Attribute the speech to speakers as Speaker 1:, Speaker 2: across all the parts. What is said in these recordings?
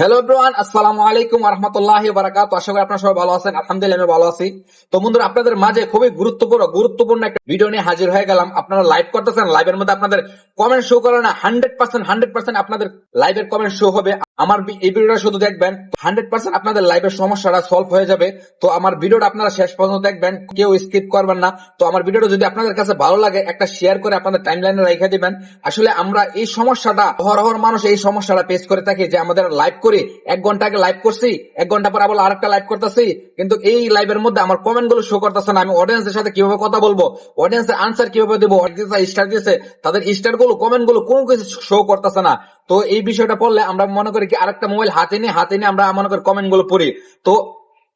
Speaker 1: Hello ব্রোয়ান আসসালামু আলাইকুম রহমতুল্লাহ বারাকাত আশা করি আপনারা সবাই ভালো আছেন। আলহামদুলিল্লাহ, আমি ভালো আছি। তো বন্ধুরা, আপনাদের মাঝে খুবই গুরুত্বপূর্ণ গুরুত্বপূর্ণ একটা ভিডিও নিয়ে হাজির হয়ে গেলাম। আপনারা লাইভ করতেছেন লাইভের মধ্যে আপনাদের কমেন্ট শো করে না হান্ড্রেড পার্সেন্ট হান্ড্রেড পার্সেন্ট আপনাদের লাইভের কমেন্ট শো হবে। আমার এই ভিডিওটা শুধু দেখবেন হান্ড্রেড পার্সেন্ট আপনাদের লাইভের সমস্যাটা সলভ হয়ে যাবে। তো আমার ভিডিওটা আপনারা শেষ পর্যন্ত দেখবেন, কেউ স্কিপ করবেন না। তো আমার ভিডিওটা যদি আপনাদের কাছে ভালো লাগে, একটা শেয়ার করে আপনাদের টাইম লাইনে রেখে দিবেন। আসলে আমরা এই সমস্যাটা হর মানুষ এই সমস্যাটা পেশ করে থাকি যে আমাদের লাইভ করি এক ঘণ্টা আগে লাইভ করছি, এক ঘণ্টা পর আবার আরেকটা লাইভ করতেছি। কিন্তু এই লাইভের মধ্যে আমার কমেন্টগুলো শো করতেছে না। আমি অডিয়েন্সের সাথে কীভাবে কথা বলব? অডিয়েন্সের আনসার কীভাবে দেবো? স্টার দিয়েছে, তাদের স্টারগুলো কমেন্টগুলো কোনো কিছু শো করতেছে না। তো এই বিষয়টা পড়লে আমরা মনে করি কি আরেকটা মোবাইল হাতে নিয়ে হাতে নিয়ে আমরা মনে করি কমেন্টগুলো পড়ি। তো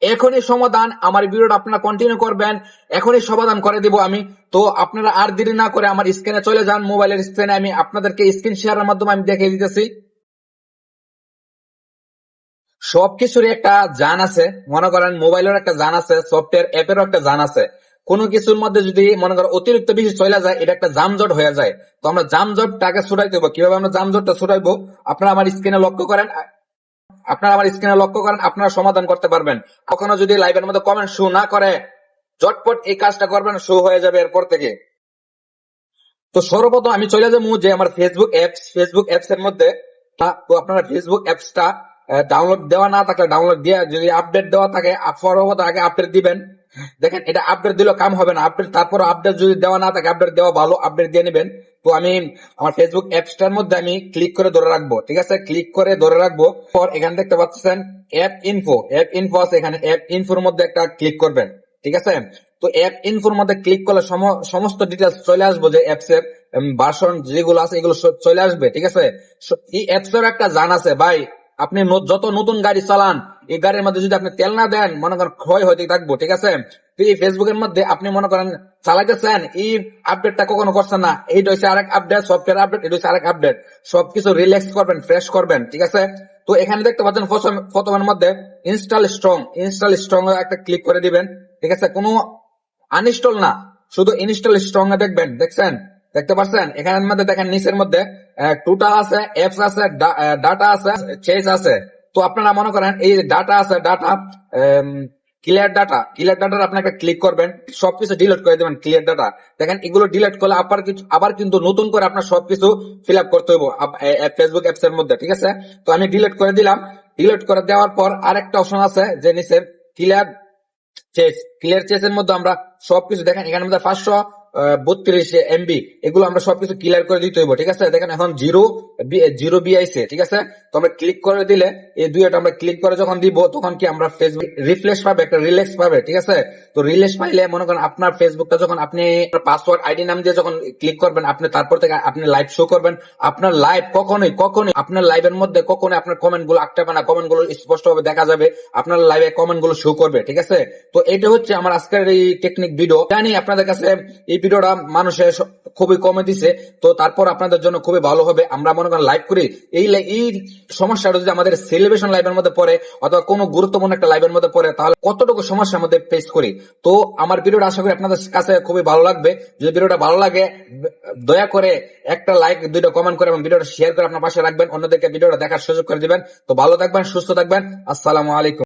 Speaker 1: এখনই সমাধান। আমার ভিডিওটা আপনারা কন্টিনিউ করবেন। এখনই সমাধান করে দিব আমি। তো আপনারা আর দেরি না করে আমার স্ক্রিনে চলে যান। মোবাইলের স্ক্রিনে আমি আপনাদেরকে স্ক্রিন শেয়ারের মাধ্যমে আমি দেখিয়ে দিতেছি। সবকিছুরই একটা জান আছে। মনে করেন মোবাইলের একটা জান আছে, সফটওয়্যার অ্যাপেরও একটা জান আছে। কোনো কিছুর মধ্যে যদি মনে করেন অতিরিক্ত বেশি চলে যায়, এটা একটা জামজট হয়ে যায়। তো আমরা জামজটটাকে ছুটাইতে হব কীভাবে আমরা জামজটটা ছুটাইবো? আপনারা আমার স্ক্রিনে লক্ষ্য করেন, আপনারা আমার স্ক্রিনে লক্ষ্য করেন, আপনারা সমাধান করতে পারবেন। কখনো যদি লাইভের মধ্যে কমেন্ট শো না করে জটপট এই কাজটা করবেন শো হয়ে যাবে এরপর থেকে। তো সর্বপ্রথম আমি চলে যাব যে আমার ফেসবুক অ্যাপস ফেসবুক অ্যাপস এর মধ্যে আপনারা ফেসবুক অ্যাপসটা ডাউনলোড দেওয়া না থাকলে ডাউনলোড দিয়ে যদি আপডেট দেওয়া থাকে সর্বপ্রথম আগে আপডেট দিবেন। দেখেন, এটা আপডেট দিলেও কাম হবে না। আপডেট তারপর আপডেট যদি দেওয়া না থাকে আপডেট দেওয়া ভালো আপডেট দিয়ে নেবেন। তো আমি আমার ফেসবুক অ্যাপসটার মধ্যে আমি ক্লিক করে ধরে রাখব, ঠিক আছে? ক্লিক করে ধরে রাখব। পর এখানে দেখতে পাচ্ছেন অ্যাপ ইনফো অ্যাপ ইনফো আছে এখানে। অ্যাপ ইনফোর মধ্যে একটা ক্লিক করবেন, ঠিক আছে? তো অ্যাপ ইনফোর মধ্যে ক্লিক করলে সম- সমস্ত ডিটেলস চলে আসব যে অ্যাপস এর ভার্সন যেগুলো আছে, এগুলো চলে আসবে, ঠিক আছে? এই অ্যাপস এর একটা জান আছে, ভাই। আপনি যত নতুন গাড়ি চালান, এই গাড়ির মধ্যে যদি আপনি তেল না দেন, মনে করেন ক্ষয় হইতে থাকব, ঠিক আছে? এই ফেসবুকের মধ্যে আপনি মনে করেন চালাইতেছেন, এই আপডেটটা কখনো করছেন না। এইটা হচ্ছে আরেক আপডেট সফটওয়্যার আপডেট এটা হচ্ছে আরেক আপডেট সবকিছু রিল্যাক্স করবেন ফ্রেশ করবেন, ঠিক আছে? তো এখানে দেখতে পাচ্ছেন প্রথমের মধ্যে ইনস্টল স্ট্রং ইনস্টল স্ট্রং একটা ক্লিক করে দিবেন, ঠিক আছে? কোনো আনইনস্টল না, শুধু ইনস্টল স্ট্রং দেখবেন, দেখছেন? দেখতে পাচ্ছেন? এখানের মধ্যে দেখেন, নিচের মধ্যে টোটাল আছে অ্যাপস আছে ডাটা আছে চেস আছে। তো আপনারা মনে করেন, এই ডাটা আছে ডাটা ক্লিয়ার ডাটা ক্লিয়ার ডাটার আপনি একটা ক্লিক করবেন, সবকিছু ডিলিট করে দেবেন ক্লিয়ার ডাটা দেখেন, এগুলো ডিলিট করলে আবার কিছু আবার কিন্তু নতুন করে আপনার সবকিছু ফিল আপ করতে হইব ফেসবুক অ্যাপস এর মধ্যে, ঠিক আছে? তো আমি ডিলিট করে দিলাম। ডিলিট করে দেওয়ার পর আরেকটা অপশন আছে, যে নিচে ক্লিয়ার চেস ক্লিয়ার চেস এর মধ্যে আমরা সবকিছু দেখেন এখানের মধ্যে পাঁচশো বত্রিশ এমবি এগুলো আমরা সবকিছু ক্লিয়ার করে দিতে হইব, ঠিক আছে? দেখেন এখন জিরো জিরো বি আইছে, ঠিক আছে? তো আমরা ক্লিক করে দিলে, এই দুইটা আমরা ক্লিক করে যখন দিব, তখন কি আমরা ফেসবুক রিফ্রেশ পাবে, একটা রিল্যাক্স পাবে, ঠিক আছে? তো রিল্যাক্স পাইলে মনে করেন আপনার ফেসবুকটা যখন আপনি পাসওয়ার্ড আইডি নাম দিয়ে যখন ক্লিক করবেন, আপনি তারপর থেকে আপনি লাইভ শো করবেন। আপনার লাইভ কখনোই কখনোই, আপনার লাইভের মধ্যে কখনোই আপনার কমেন্টগুলো আটকাবে না কমেন্টগুলো স্পষ্ট ভাবে দেখা যাবে, আপনার লাইভে কমেন্টগুলো শো করবে, ঠিক আছে? তো এটা হচ্ছে আমার আজকের এই টেকনিক ভিডিও জানি আপনাদের কাছে এই ভিডিওটা মানুষের খুবই কমে দিছে, তো তারপর আপনাদের জন্য খুবই ভালো হবে। আমরা মনে করেন লাইভ করি, এই এই সমস্যাটা যদি আমাদের সেলিব্রেশন লাইভের মধ্যে পড়ে, অথবা কোনো গুরুত্বপূর্ণ একটা লাইভের মধ্যে পড়ে, তাহলে কতটুকু সমস্যা আমাদের ফেস করি? তো আমার ভিডিওটা আশা করি আপনাদের কাছে খুবই ভালো লাগবে। যদি ভিডিওটা ভালো লাগে, দয়া করে একটা লাইক দুইটা কমেন্ট করে এবং ভিডিওটা শেয়ার করে আপনার পাশে রাখবেন। অন্যদেরকে ভিডিওটা দেখার সুযোগ করে দিবেন। তো ভালো থাকবেন, সুস্থ থাকবেন। আসসালামু আলাইকুম।